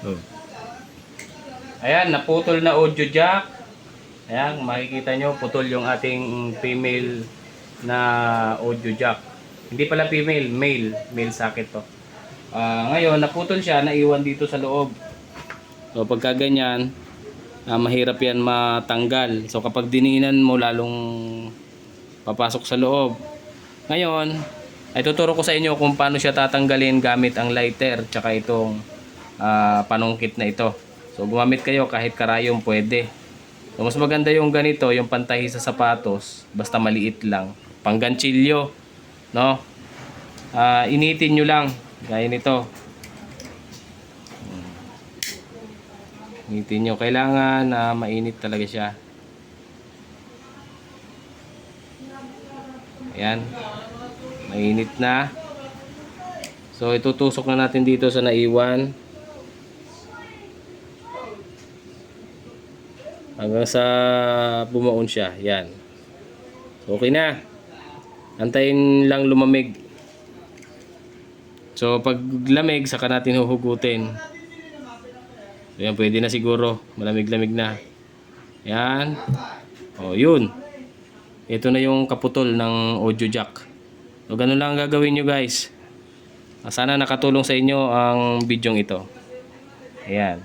Oh. Ayan, naputol na audio jack. Ayan, makikita nyo, putol yung ating female na audio jack. Hindi pala female, male. Male socket to. Ah, ngayon, naputol siya, naiwan dito sa loob. So, pagka ganyan, ah, mahirap yan matanggal. So, kapag diniinan mo, lalong papasok sa loob. Ngayon, ay tuturo ko sa inyo kung paano siya tatanggalin gamit ang lighter tsaka itong ah, panungkit na ito. So gumamit kayo kahit karayom pwede. So mas maganda yung ganito, yung pantahi sa sapatos, basta maliit lang. Pangganchilyo, no? Ah, initin nyo lang, gaya nito. Initin nyo. Kailangan na mainit talaga siya. Ayan. Mainit na. So itutusok na natin dito sa naiwan. Hanggang sa bumaon siya. Yan. Okay na. Antayin lang lumamig. So pag lamig, saka natin huhugutin. So yan, pwede na siguro. Malamig-lamig na. Yan. O, yun. Ito na yung kaputol ng audio jack. So, ganun lang ang gagawin nyo guys. Sana nakatulong sa inyo ang bidyong ito. Ayan.